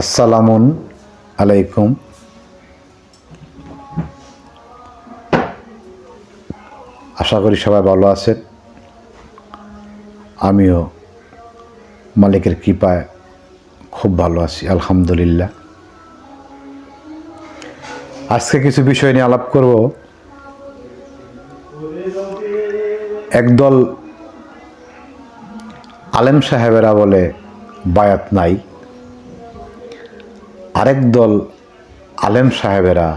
আসসালামুন আলাইকুম। আশা করি সবাই ভালো আছেন। আমিও মালিকের কৃপায় খুব ভালো আছি, আলহামদুলিল্লাহ। আজকে কিছু বিষয় নিয়ে আলাপ করব। একদল আলেম সাহেবেরা বলে বায়াত নাই। আরেক দল আলেম সাহেবেরা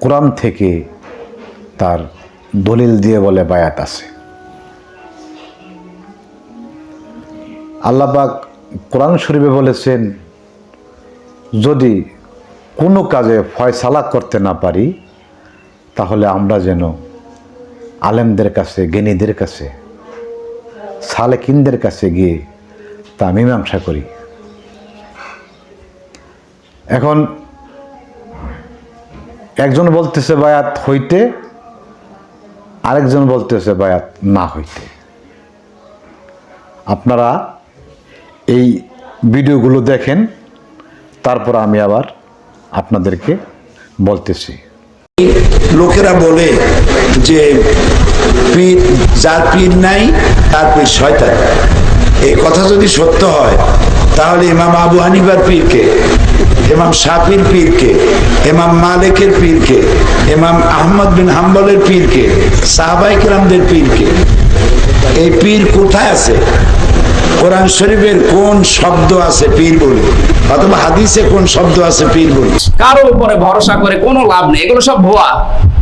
কোরআন থেকে তার দলিল দিয়ে বলে বায়াত আছে। আল্লাপাক কোরআন শরীফে বলেছেন, যদি কোনো কাজে ফয়সালা করতে না পারি, তাহলে আমরা যেন আলেমদের কাছে, জ্ঞানীদের কাছে, সালেকিনদের কাছে গিয়ে তা মীমাংসা করি। এখন একজন বলতেছে বায়াত হইতে, আরেকজন বলতেছে বায়াত না হইতে। আপনারা এই ভিডিওগুলো দেখেন, তারপর আমি আবার আপনাদেরকে বলতেছি। লোকেরা বলে যে পীর, যার পীর নাই, তার পীর শয়তান। এই কথা যদি সত্য হয়, তাহলে ইমাম আবু হানিফার পীরকে ইমাম শাফির পীরকে ইমাম মালিকের পীরকে ইমাম আহমদ বিন হাম্বলের পীরকে, সাহাবাই কিরামদের পীরকে। এই পীর কোথায় আছে? কোরআন শরীফের কোন শব্দ আছে পীর বলে? অথবা হাদিসে কোন শব্দ আছে পীর বলে? কারও উপরে ভরসা করে কোনো লাভ নেই, এগুলো সব ভুয়া।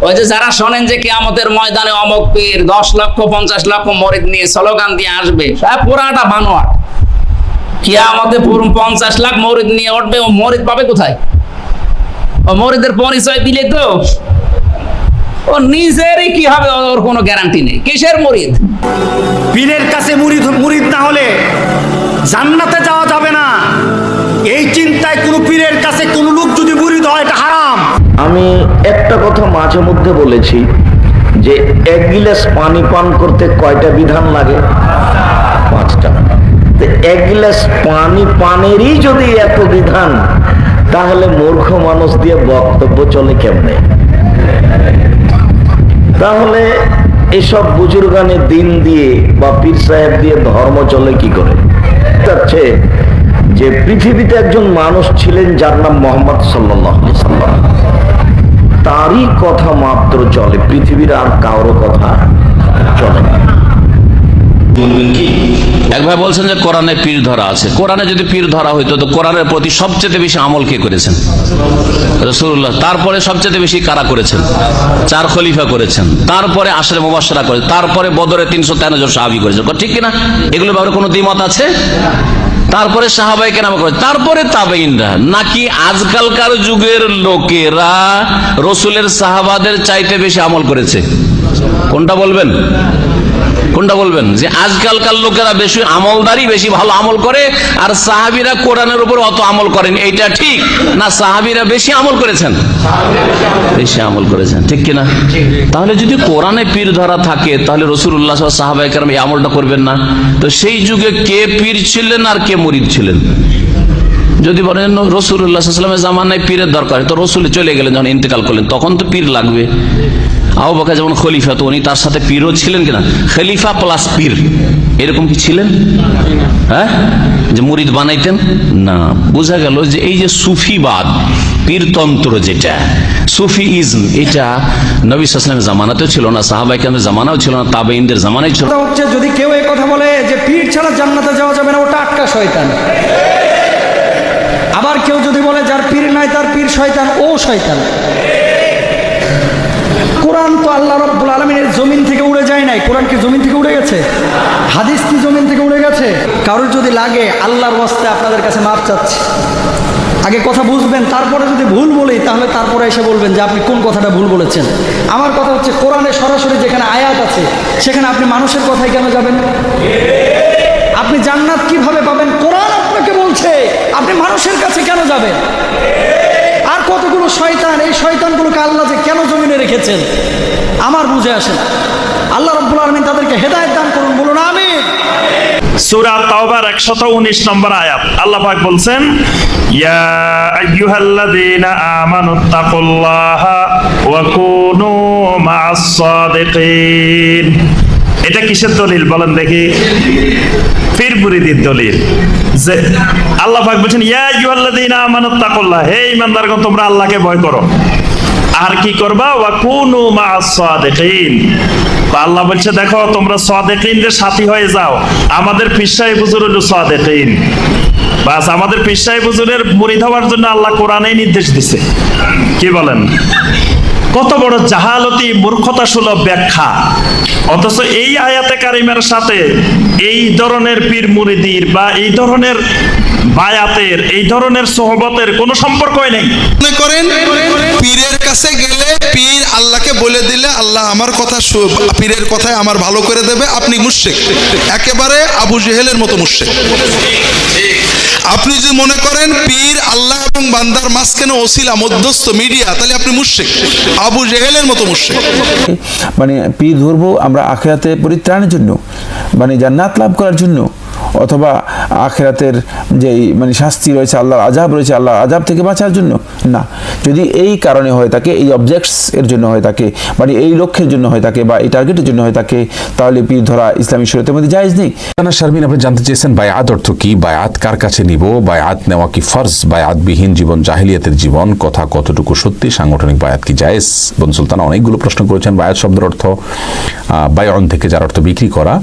ওই যে যারা শোনেন যে কিয়ামতের ময়দানে অমক পীর, দশ লক্ষ, পঞ্চাশ লক্ষ মরিদ নিয়ে স্লোগান দিয়ে আসবে সব পুরাটা বানোয়াট। কিয়ামতে পুরো পঞ্চাশ লাখ মরিদ নিয়ে উঠবে ও মরিদ পাবে কোথায়? ও মরিদের পরিচয় দিলে তো ও নিজেরই কি হবে? ওর কোনো গ্যারান্টি নেই। কিসের মরিদ? পীরের কাছে মুরিদ মুরিদ না হলে জান্নাতে যাওয়া যাবে না। এই চিন্তায় কোনো পীরের কাছে কোনো লোক যদি মুরিদ হয় এটা হারাম। আমি একটা কথা মাঝে মধ্যে বলেছি যে এক গিলাস পানি পান করতে কয়টা বিধান লাগে? এক গিলাস পানি, পানেরই যদি এত বিধান, তাহলে মূর্খ মানুষ দিয়ে বক্তব্য চলে কেমনে? তাহলে এসব বুজুর্গানের দিন দিয়ে বা পীর সাহেব দিয়ে ধর্ম চলে কি করে? যাচ্ছে যে পৃথিবীতে একজন মানুষ ছিলেন যার নাম মোহাম্মদ সাল্লাম, তারই কথা মাত্র চলে, পৃথিবীর আর কারও কথা চলে না। এক ভাই বলছেন যে কোরআনে পীর ধরা আছে। কোরআনে যদি পীর ধরা হইতো, তো কোরআনের প্রতি সবচেয়ে বেশি আমল কে করেছেন? রসুল্লাহ তারপরে সবচেয়ে বেশি কারা করেছেন? চার খলিফা করেছেন। তারপরে আশরে মুবাসরা করেছেন তারপরে বদরে তিনশো তেরো জন সাহাবি করেছেন। ঠিক কিনা? এগুলো ব্যাপারে কোনো দ্বিমত আছে? তারপরে সাহাবাই কেন করে, তারপরে তাবেইনরা নাকি আজকালকার যুগের লোকেরা রসুলের সাহাবাদের চাইতে বেশি আমল করেছে? কোনটা বলবেন? কোনটা বলবেন? যে আজকালকার লোকেরা বেশি আমলদারি, বেশি ভালো আমল করে, আর সাহাবিরা কোরআনের উপর অত আমল করেন। এইটা ঠিক? না, সাহাবিরা বেশি আমল করেছেন? বেশি আমল করেছেন। ঠিক কিনা? তাহলে যদি কোরআনে পীর ধরা থাকে, তাহলে রসুল্লাহ সাহাবাই কেরাম এই আমলটা করবেন না। তো সেই যুগে কে পীর ছিলেন আর কে মরিদ ছিলেন? যদি বলেন রসুল্লাহামের জামানায় পীরের দরকার তো রসুল চলে গেলেন, যখন ইন্তেকাল করলেন, তখন তো পীর লাগবে। আবু বকর যেমন খলিফা, তো উনি তার সাথে পীরও ছিলেন কিনা? খলিফা প্লাস পীর। এরকম কি ছিলেন? হ্যাঁ? যে মুরিদ বানাইতেন? না। বোঝা গেল যে এই যে সুফিবাদ, পীরতন্ত্র যেটা সুফি ইজম এটা নবী সাসলামের জামানাতেও ছিল না সাহাবাই কেন্দ্রের জামানাও ছিল না তাবেইনদের জামানাই ছিল হচ্ছে, যদি কেউ এই কথা বলে যে পীর ছাড়া জান্নাতে যাওয়া যাবে না, ওটা আটকা শয়তান। আবার কেউ যদি বলে যার পীর নাই, তার পীর শয়তান, ও শয়তান। কোরআন তো আল্লাহ রব্বুল আলমিনের জমিন থেকে উড়ে যায় নাই। কোরআন কি জমিন থেকে উড়ে গেছে? হাদিস কি জমিন থেকে উড়ে গেছে? কারোর যদি লাগে, আল্লাহর বস্তে আপনাদের কাছে মাপ চাচ্ছি। আগে কথা বুঝবেন, তারপরে যদি ভুল বলি, তাহলে তারপরে এসে বলবেন যে আপনি কোন কথাটা ভুল বলেছেন। আমার কথা হচ্ছে, কোরআনে সরাসরি যেখানে আয়াত আছে, সেখানে আপনি মানুষের কথায় কেন যাবেন? আপনি জান্নাত কীভাবে পাবেন? কোরআন আপনাকে বলছে, আপনি মানুষের কাছে কেন যাবেন? কতগুলো শয়তান, এই শয়তানগুলোকে আল্লাহ যে কেন জমিনে রেখেছেন? আমার বুঝে আসে না। আল্লাহ রব্বুল আলমিন তাদেরকে হেদায়ত দান করুন, বলুন আমি সূরা তাওবার 119 নম্বর আয়াত। আল্লাহ পাক বলছেন এটা কিসের দলিল? বলেন দেখি। পীর দলিল। যে আল্লাহ পাক বলছেন, ইয়া আইয়ুহাল্লাযীনা আমানুত্তাকুল্লাহ হে ঈমানদারগণ, তোমরা আল্লাহকে ভয় করো। আর কি করবা? ওয়া কুনু মা'আস সাদিকিন। আল্লাহ বলছে, দেখো, তোমরা সাদেকিনদের সাথী হয়ে যাও। আমাদের পিসাই বুজুর হলো সাদেকিন। বাস, আমাদের পিসাই বুজুরের মুরিদ হওয়ার জন্য আল্লাহ কোরআনেই নির্দেশ দিছে। কি বলেন? কত বড় জাহালতি মূর্খতা সুলভ ব্যাখ্যা। অথচ এই আয়াতে কারিমের সাথে এই ধরনের পীর মুরিদির বা এই ধরনের বায়াতের, এই ধরনের সোহবতের কোনো সম্পর্কই নেই। মনে করেন? পীরের কাছে গেলে পীর আল্লাহকে বলে দিলে আল্লাহ আমার কথা পীরের কথায় আমার ভালো করে দেবে, আপনি মুশেক একেবারে আবু জেহেলের মতো মুশেক আপনি যদি মনে করেন পীর আল্লাহ এবং বান্দার মাঝখানে ওসিলা, মধ্যস্থ, মিডিয়া, তাহলে আপনি মুশেক আবু জেহেলের মতো মুশেক মানে পীর ধরবো আমরা আখেরাতে পরিত্রাণের জন্য মানে জান্নাত লাভ করার জন্য। অথবা আখেরাতের যেই মানে শাস্তি রয়েছে, আল্লাহর আজাব রয়েছে, আল্লাহর আজাব থেকে বাঁচার জন্য? না। যদি এই কারণে হয়ে থাকে, এই অবজেক্টস এর জন্য হয়ে থাকে মানে এই লক্ষ্যের জন্য হয়ে থাকে বা এই টার্গেটের জন্য হয়ে থাকে, তাহলে পীর ধরা ইসলামী শরীয়তের মধ্যে জায়েজ নেই। রানা শারমিন, আপনি জানতে চেয়েছেন বায়াত অর্থ কি? বায়াত কার কাছে নিব? বায়াত নেওয়া কি ফরজ? বায়াতবিহীন জীবন, জাহিলিয়াতের জীবন, কথা কতটুকু সত্যি? সাংগঠনিক বায়াত কি জায়েজ? বন সুলতান অনেকগুলো প্রশ্ন করেছেন, বায়াত শব্দের অর্থ বায়ন থেকে যার অর্থ বিক্রি করা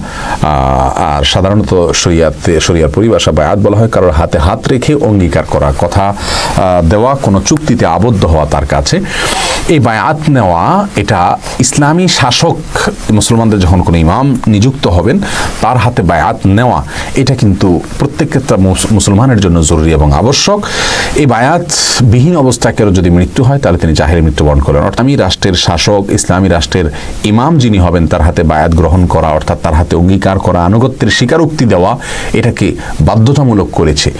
আর সাধারণত শরিয়াতে শরিয়ার পরিভাষা বায়াত বলা হয়, কারোর হাতে হাত রেখে অঙ্গীকার করা কথা দেওয়া, কোনো চুক্তিতে আবদ্ধ হওয়া তার কাছে। এই বায়াত নেওয়া, এটা ইসলামী শাসক মুসলমানদের যখন কোনো ইমাম নিযুক্ত হবেন, তার হাতে বায়াত নেওয়া, এটা কিন্তু প্রত্যেকটা মুস- মুসলমানের জন্য জরুরি এবং আবশ্যক। এই বায়াত বিহীন অবস্থায় কেউ যদি মৃত্যু হয়, তাহলে তিনি জাহের মৃত্যুবরণ করেন অর্থাৎ আমি রাষ্ট্রের শাসক, ইসলামী রাষ্ট্রের ইমাম যিনি হবেন, তার হাতে বায়াত গ্রহণ করা, অর্থাৎ তার হাতে অঙ্গীকার করা, আনুগত্যের স্বীকারোক্তি দেওয়া, এটাকে বাধ্যতামূলক করেছে।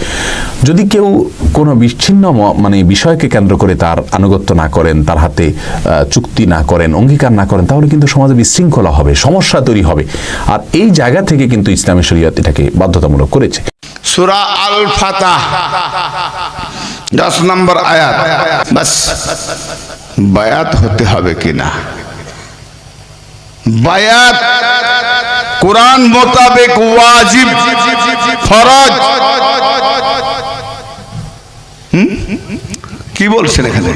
যদি কেউ কোনো বিচ্ছিন্ন মানে বিষয়কে কেন্দ্র করে তার আনুগত্য না করেন, তার হাতে আহ, চুক্তি না করেন অঙ্গীকার না করেন তাহলে কিন্তু সমাজে বিশৃঙ্খলা হবে সমস্যা তৈরি হবে। আর এই জায়গা থেকে কিন্তু ইসলামী শরীয়ত এটাকে বাধ্যতামূলক করেছে। সুরা আল ফাতাহ দশ নম্বর আয়াত। বায়াত হতে হবে কিনা বায়াত কোরআন মোতাবেক ওয়াজিব ফরজ। কি বলছেন এখানে?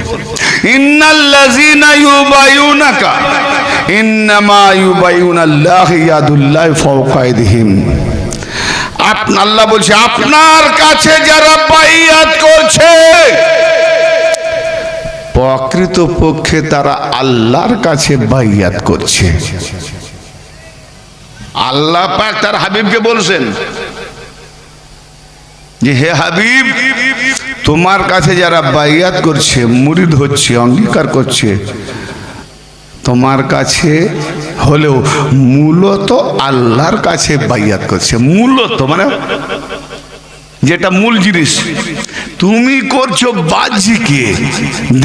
আল্লাহ বলছে, আপনার কাছে যারা বাইয়াত করছে প্রকৃত পক্ষে তারা আল্লাহর কাছে বাইয়াত করছে। আল্লাহ পাক তার হাবিবকে বলছেন যে, হে হাবিব তোমার কাছে যারা বাইয়াত করছে, মুরিদ হচ্ছে, অঙ্গীকার করছে, তোমার কাছে হলেও মূলত আল্লাহর কাছে বাইয়াত করছে। মূলত মানে যেটা মূল জিনিস। তুমি করছ বাহ্যিকে।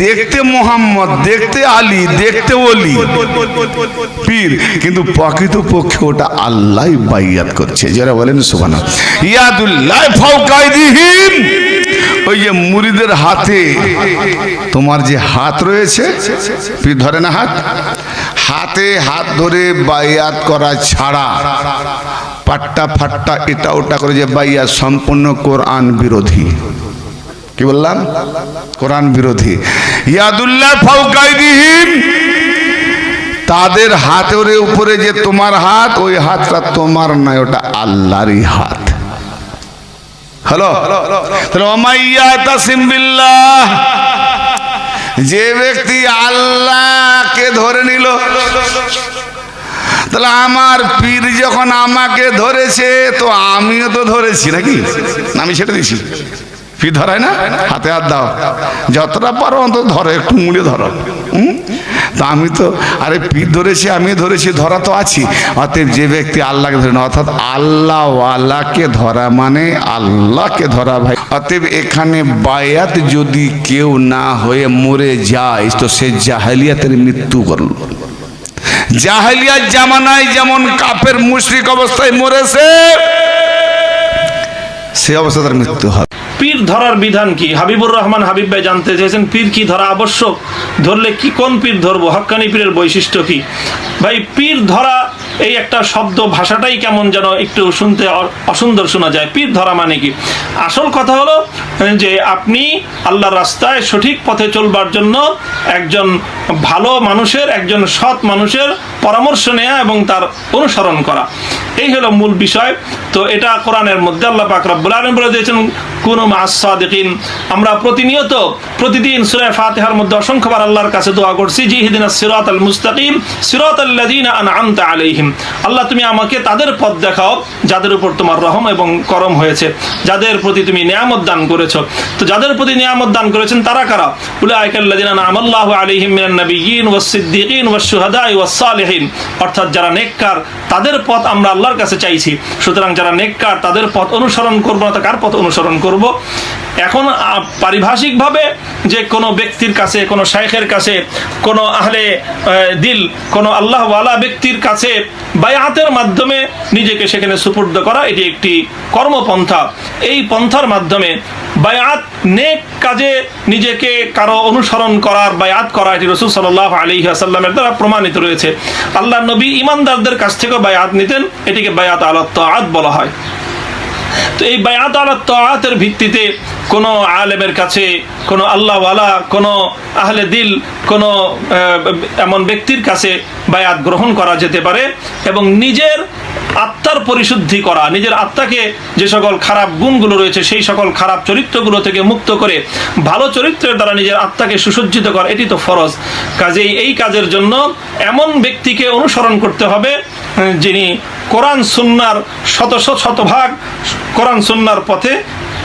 দেখতে মোহাম্মদ, দেখতে আলী, দেখতে ওলি, পীর, কিন্তু প্রকৃত পক্ষে ওটা আল্লাহ বাইয়াত করছে। যারা বলেন সুবানা ইয়াদুল্লাহ ফাউকাইদিহিম ওই যে মুড়িদের হাতে তোমার যে হাত রয়েছে ধরে না হাত? হাতে হাত ধরে বাইয়াত করা ছাড়া পাট্টা ফাট্টা এটা ওটা করে যে বাইয়াত সম্পূর্ণ কোরআন বিরোধী। কি বললাম? কোরআন বিরোধী। ইয়াদুল্লাহ ফাউকাইদিহিম, তাদের হাতের উপরে যে তোমার হাত, ওই হাতটা তোমার নয়, ওটা আল্লাহরই হাত। হ্যালো? তাহলে অমাইয়া তাসিম বিল্লাহ, যে ব্যক্তি আল্লাহকে ধরে নিল, তাহলে আমার পীর যখন আমাকে ধরেছে, তো আমিও তো ধরেছি নাকি? আমি সেটা দিছি পীর ধরায় না? হাতে হাত দাও। যতটা পারো অন্তত ধরো, একটু মুড়ে ধরো? তা আমি তো, আরে পীর ধরেছি আমি ধরেছি, ধরা তো আছি। অতএব যে ব্যক্তি আল্লাহকে ধরে না অর্থাৎ আল্লাহ আল্লাহকে ধরা মানে আল্লাহকে ধরা ভাই। অতএব এখানে বায়াত যদি কেউ না হয়ে মরে যায়, তো সে জাহালিয়াতের মৃত্যু করল। জাহালিয়াত জামানায় যেমন কাফের মুশরিক অবস্থায় মরেছে, সে অবস্থা তার মৃত্যু হবে। পীর ধরার বিধান কি? হাবিবুর রহমান হাবিব ভাই জানতে চেয়েছেন, পীর কি ধরা আবশ্যক? ধরলে কি, কোন পীর ধরবো? হক্কানি পীরের বৈশিষ্ট্য কি? ভাই, পীর ধরা এই একটা শব্দ ভাষাটাই কেমন যেন একটু শুনতে অসুন্দর শোনা যায়। পীর ধরা মানে কি? আসল কথা হলো, যে আপনি আল্লাহর রাস্তায় সঠিক পথে চলবার জন্য একজন ভালো মানুষের, একজন সৎ মানুষের পরামর্শ নেয়া এবং তার অনুসরণ করা। এই হলো মূল বিষয়। তো এটা কোরআনের মধ্যে আল্লাহ পাক আলামিন বলে দিয়েছেন, কুনু মাস আমরা প্রতিনিয়ত প্রতিদিন সূরা ফাতিহার মধ্যে অসংখ্যবার আল্লাহর কাছে দোয়া করছি জি হিদিনাস সিরাতাল মুস্তাকিম সিরাতাল আন আনআমতা আলাইহিম। আল্লাহ তুমি আমাকে তাদের পথ দেখাও, যাদের উপর তোমার রহম এবং করম হয়েছে, যাদের প্রতি তুমি নিয়ামত দান করেছ। তো যাদের প্রতি নিয়ামত দান করেছেন তারা কারা? উলাইকাল লাযিনা আনামাল্লাহু আলাইহিম মিনান নাবিয়্যিন ওয়াস সিদ্দিকিন ওয়াস শুহাদাই ওয়াস সালিহিন। অর্থাৎ যারা নেককার, তাদের পথ আমরা আল্লাহর কাছে চাইছি। সুতরাং যারা নেককার, তাদের পথ অনুসরণ করব না কার পথ অনুসরণ করব? এখন পারিভাষিকভাবে যে কোনো ব্যক্তির কাছে, কোনো শাইখের কাছে, কোনো আহলে দিল, কোনো আল্লাহওয়ালা ব্যক্তির কাছে বায়াতের মাধ্যমে নিজেকে সেখানে সুপুর্দ করা, এটি একটি কর্মপন্থা। এই পন্থার মাধ্যমে বায়াত নেক কাজে নিজেকে কারও অনুসরণ করার, বায়াত করা, এটি রসুল সাল্লাহ আলী আসাল্লামের দ্বারা প্রমাণিত রয়েছে। আল্লাহ নবী ইমানদারদের কাছ থেকেও বায়াত নিতেন, এটিকে বায়াত আলাত বলা হয়। তো এই বায়াত আলা তাআতের ভিত্তিতে কোন আলেমের কাছে, কোন আল্লাহওয়ালা, কোন আহলে দিল, কোন এমন ব্যক্তির কাছে বায়াত গ্রহণ করা যেতে পারে এবং নিজের আত্মার পরিশুদ্ধি করা, নিজের আত্মাকে যে সকল খারাপ গুণগুলো রয়েছে, সেই সকল খারাপ চরিত্রগুলো থেকে মুক্ত করে ভালো চরিত্রের দ্বারা নিজের আত্মাকে সুসজ্জিত করা, এটি তো ফরজ। কাজেই এই কাজের জন্য এমন ব্যক্তিকে অনুসরণ করতে হবে, যিনি কোরআন, সুন্নার শত শত শতভাগ কোরআন, সুন্নার পথে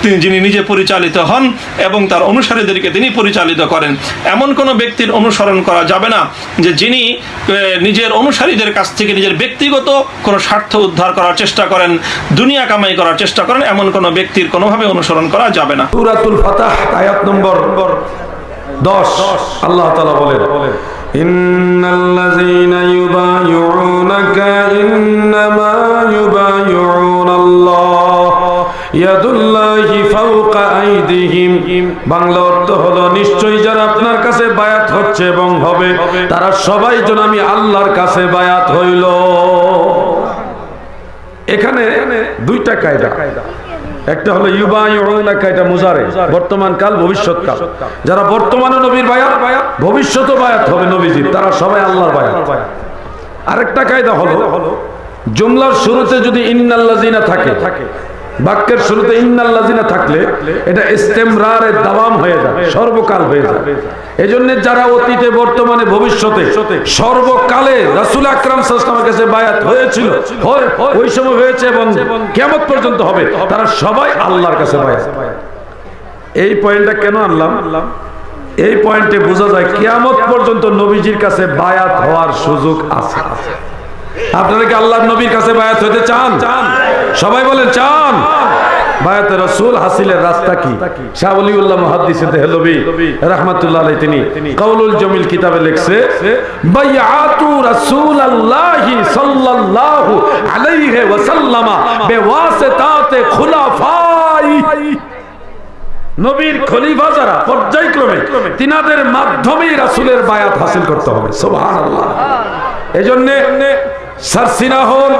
তিনি যিনি নিজে পরিচালিত হন এবং তার অনুসারীদেরকে তিনি পরিচালিত করেন। এমন কোনো ব্যক্তির অনুসরণ করা যাবে না যে যিনি নিজের অনুসারীদের কাছ থেকে নিজের ব্যক্তিগত কোনো স্বার্থ উদ্ধার করার চেষ্টা করেন, দুনিয়া কামাই করার চেষ্টা করেন, এমন কোনো ব্যক্তির কোনোভাবে অনুসরণ করা যাবে না। সূরাতুল ফাতাহ, আয়াত নম্বর 10 আল্লাহ তাআলা বলেন, ইন্নাল্লাযীনা ইউবাইউনাকা ইন্নামা ইউবাইউনাল্লাহ ইয়াদুল্লাহি বাংলা অর্থ হলো নিশ্চয়ই যারা আপনার কাছে বায়াত হচ্ছে এবং হবে তারা সবাই যেন আমি আল্লাহর কাছে বায়াত হইল। এখানে দুইটা কায়দা। একটা হলো ইউবা ইউনাকা এটা মুজারে বর্তমান কাল ভবিষ্যৎ কাল। যারা বর্তমানে নবীর বায়াত ভবিষ্যৎ বায়াত হবে নবীজির তারা সবাই আল্লাহর বায়াত। আরেকটা কায়দা হলো জুমলার শুরুতে যদি ইন্নাল্লাজিনা থাকে বাক্যের শুরুতে ইন্নাল্লাজিনা থাকলে এটা ইস্তেমরারের দাওয়াম হয়ে যায়, সর্বকাল হয়ে যায়। এই যারা অতীতে, বর্তমানে, ভবিষ্যতে সর্বকালে রাসুল আকরাম সাল্লামের কাছে বায়াত হয়েছিল হয়- ওই সময় হয়েছে এবং কেমন পর্যন্ত হবে, তারা সবাই আল্লাহর কাছে বায়াত। এই পয়েন্টটা কেন আনলাম? এই পয়েন্টে বোঝা যায় কিয়ামত পর্যন্ত নবীজির কাছে বায়াত হওয়ার সুযোগ আছে। আপনারা কি আল্লাহর নবীর কাছে বায়াত হতে চান? সবাই বলেন, চান। বায়াত রাসূল হাসিলের রাস্তা কি? শাহ ওলিউল্লাহ মুহাদ্দিসে দেহলবি রাহমাতুল্লাহ আলাইহি তিনি কাউলুল জমিল কিতাবে লিখছে বাইআতু রাসূলুল্লাহি সাল্লাল্লাহু আলাইহি ওয়াসাল্লামা বিওয়াসিতাতে খুলাফাই। নবীর খলিফা যারা, পর্যায়ক্রমে তিনাদের মাধ্যমেই রাসূলের বায়াত হাসিল করতে হবে। সুবহানাল্লাহ। এজন্য সারসিনা হন,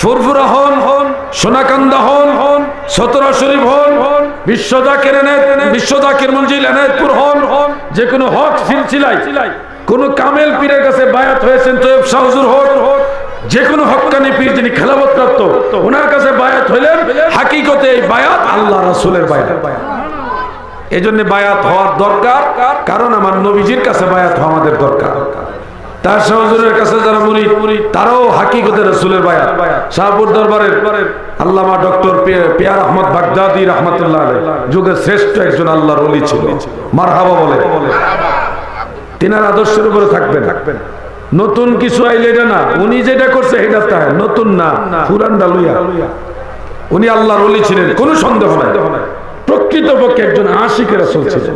ফুরফুরা হন হন সোনাকান্দা হন হন হন হন হক কোন পীরের কাছে হয়েছেন খেলাবত প্রাপ্ত ওনার কাছে হাকিকতে এই বায়াত আল্লাহ রাসূলের বায়াত। এই জন্য বায়াত হওয়ার দরকার, কারণ আমার নবীজির কাছে বায়াত হওয়া আমাদের দরকার। তার সহজরের কাছে যারা মুড়ি তারাও হাকিকতের রসুলের বায়াত। শাহপুর দরবারের আল্লামা ডক্টর পিয়ার আহমদ বাগদাদি রহমতুল্লাহ যুগের শ্রেষ্ঠ একজন আল্লাহর অলি ছিল। মারহাবা বলে। তিনার আদর্শের উপরে থাকবেন। নতুন কিছু আইলে এটা না। উনি যেটা করছে এটা তাই। নতুন না। পুরানটা লইয়া। উনি আল্লাহর অলি ছিলেন। কোনো সন্দেহ নাই। প্রকৃতপক্ষে একজন আশিকের রাসূল ছিলেন।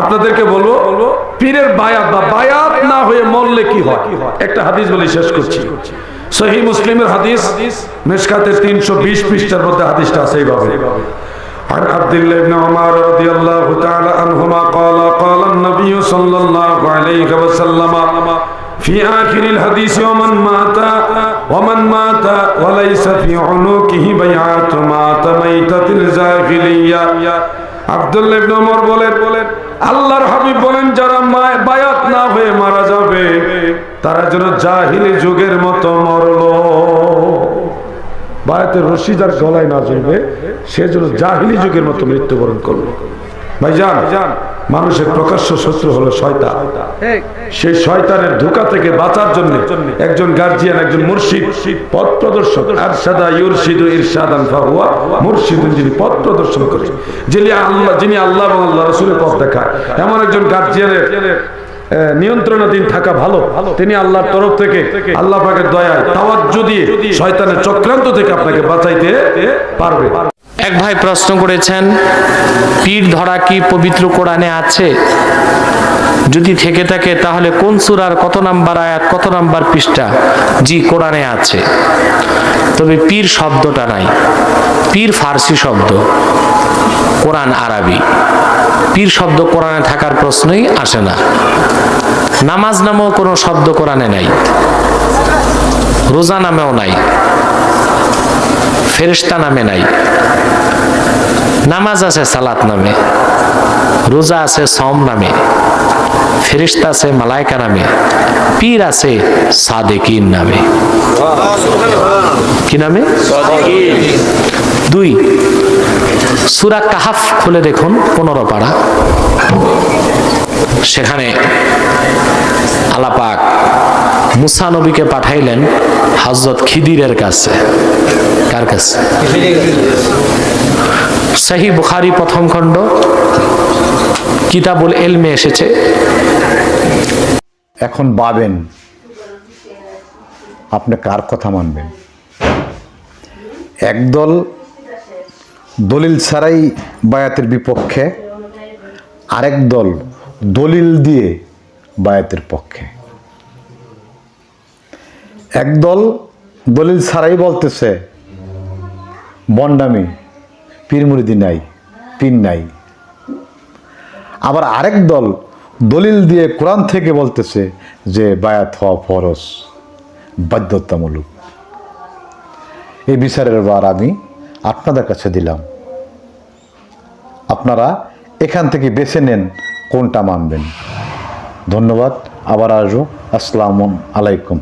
আপনাদেরকে বলবো পীরের বায়াত বা বায়াত না হয়ে মরলে কি হয় একটা হাদিস বলে শেষ করছি সহি মুসলিমের হাদিস মেশকাতের তিনশো বিশ পৃষ্ঠার মধ্যে হাদিসটা আছে এইভাবে عن عبد الله بن عمر رضي الله تعالى عنهما قال قال النبي صلى الله عليه وسلم في آخر الحديث ومن مات ومن مات وليس في عنقه بيعات مات ميتة الجاهلية আব্দুল্লাহ ইবনে ওমর বলেন বলেন আল্লাহর হাবিব বলেন, যারা বায়াত না হয়ে মারা যাবে, তারা যেন জাহিলি যুগের মতো মরল। বায়াতের রশিদার গলায় না জ্বলবে, সে যেন জাহিলি যুগের মতো মৃত্যুবরণ করল। ভাই যান মানুষের প্রকাশ্য শত্রু হলো শয়তান। সেই শয়তানের ধোকা থেকে বাঁচার জন্য একজন গার্জিয়ান একজন মুর্শিদ পথ প্রদর্শক আরশাদা ইউরশিদু ইরশাদান ফাহুয়া মুর্শিদুন যিনি পথ প্রদর্শন করে যিনি আল্লাহ যিনি আল্লাহ এবং আল্লাহ রাসূলের পথ দেখায়। এমন একজন গার্জিয়ানের নিয়ন্ত্রণাধীন থাকা ভালো। তিনি আল্লাহর তরফ থেকে আল্লাহ পাকের দয়ায় তাওয়াজ্জু দিয়ে শয়তানের চক্রান্ত থেকে আপনাকে বাঁচাইতে পারবে। এক ভাই প্রশ্ন করেছেন, পীর ধরা কি পবিত্র কোরআনে আছে? যদি থেকে থাকে, তাহলে কোন সূরার কত নাম্বার আয়াত, কত নাম্বার পৃষ্ঠা? জি, কোরআনে আছে। তবে পীর শব্দটা নাই। পীর ফার্সি শব্দ, কোরআন আরবি। পীর শব্দ কোরআনে থাকার প্রশ্নই আসে না। নামাজ নামেও কোনো শব্দ কোরআনে নাই। রোজা নামেও নাই। ফেরেশতা নামে নাই। নামাজ আছে, সালাত নামে। রোজা আছে সম নামে। ফেরিস্তা আছে মালাইকা নামে। পীর আছে, সাদেকিন নামে। কি নামে? দুই। সুরা কাহাফ খুলে দেখুন, পনেরো পাড়া সেখানে আলাপাক মুসা নবীকে পাঠাইলেন হজরত খিদিরের কাছে। কার কাছে? সাহি বুখারি প্রথম খণ্ড। কিতাবুল এলমে এসেছে। এখন বাবেন আপনি কার কথা মানবেন? একদল দলিল ছাড়াই বায়াতের বিপক্ষে, আরেক দল দলিল দিয়ে বায়াতের পক্ষে। একদল দলিল ছাড়াই বলতেছে, বন্ডামি, পীর মুরিদি নাই, পীর নাই। আবার আরেক দল দলিল দিয়ে কোরআন থেকে বলতেছে যে বায়াত হওয়া ফরস বাধ্যতামূলক। এই বিচারের বার আমি আপনাদের কাছে দিলাম। আপনারা এখান থেকে বেছে নেন কোনটা মানবেন। ধন্যবাদ, আবার আসব। আসসালামু আলাইকুম।